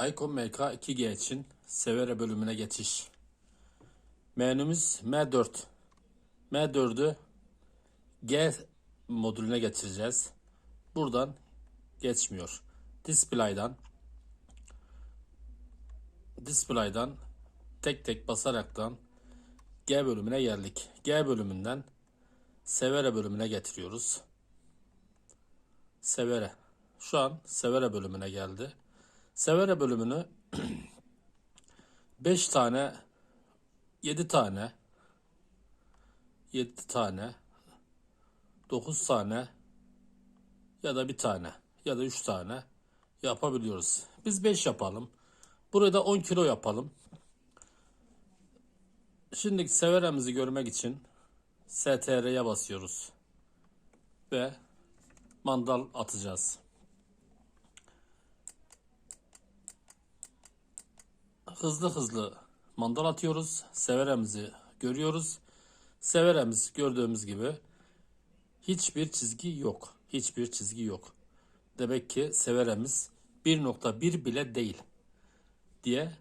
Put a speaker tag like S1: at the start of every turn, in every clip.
S1: Icon MK 2G için Severe bölümüne geçiş. Menümüz M4. M4'ü G modülüne getireceğiz. Buradan geçmiyor. Display'dan Display'dan tek tek basaraktan G bölümüne geldik. G bölümünden Severe bölümüne getiriyoruz. Severe. Şu an Severe bölümüne geldi. Severe bölümünü 5 tane 7 tane 7 tane 9 tane ya da bir tane ya da 3 tane yapabiliyoruz. Biz 5 yapalım. Burada 10 kilo yapalım. Şimdi severemizi görmek için STR'ye basıyoruz. Ve mandal atacağız. Hızlı hızlı mandal atıyoruz. Severemizi görüyoruz. Severemiz gördüğümüz gibi hiçbir çizgi yok. Hiçbir çizgi yok. Demek ki severemiz 1.1 bile değil diye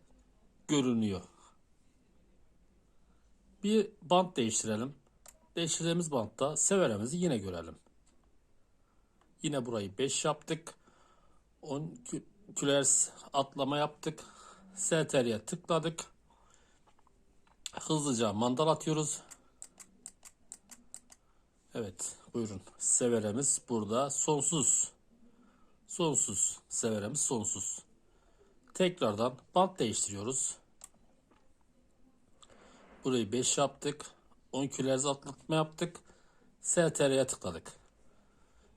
S1: görünüyor. Bir bant değiştirelim. Değiştirdiğimiz bantta severemizi yine görelim. Yine burayı 5 yaptık. 10 külers atlama yaptık. STR'ye tıkladık. Hızlıca mandal atıyoruz. Evet buyurun. Severemiz burada sonsuz. Sonsuz. Severemiz sonsuz. Tekrardan bant değiştiriyoruz. Burayı 5 yaptık. 10 külerz atlatma yaptık. STR'ye tıkladık.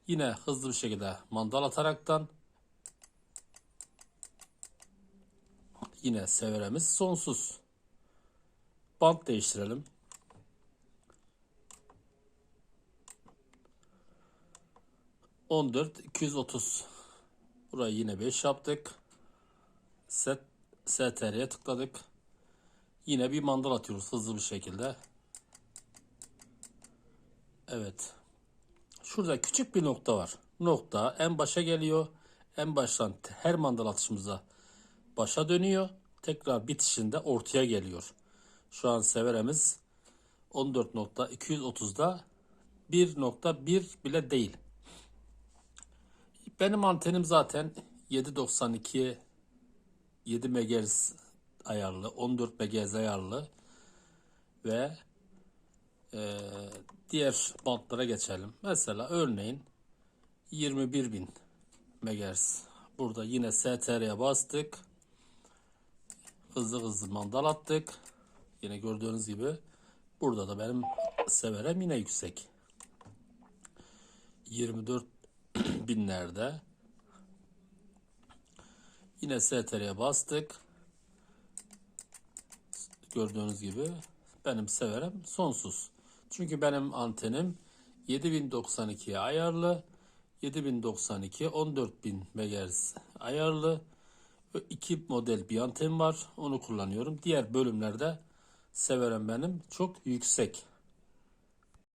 S1: Yine hızlı bir şekilde mandal ataraktan yine severemiz sonsuz. Bant değiştirelim. On dört iki yüz otuz. Burayı yine 5 yaptık. Set STR'ye tıkladık. Yine bir mandal atıyoruz hızlı bir şekilde. Evet. Şurada küçük bir nokta var. Nokta en başa geliyor. En baştan her mandal atışımıza başa dönüyor. Tekrar bitişinde ortaya geliyor. Şu an severemiz 14.230'da 1.1 bile değil. Benim antenim zaten 7.92 7 MHz ayarlı, 14 MHz ayarlı ve e, diğer bantlara geçelim. Mesela örneğin 21.000 MHz. Burada yine STR'ye bastık. Hızlı hızlı mandal attık. Yine gördüğünüz gibi burada da benim severem yine yüksek. 24 binlerde yine STR'ye bastık. Gördüğünüz gibi benim severem sonsuz. Çünkü benim antenim 7092'ye ayarlı. 7092 14000 MHz ayarlı. İki model bir anten var. Onu kullanıyorum. Diğer bölümlerde severem benim çok yüksek.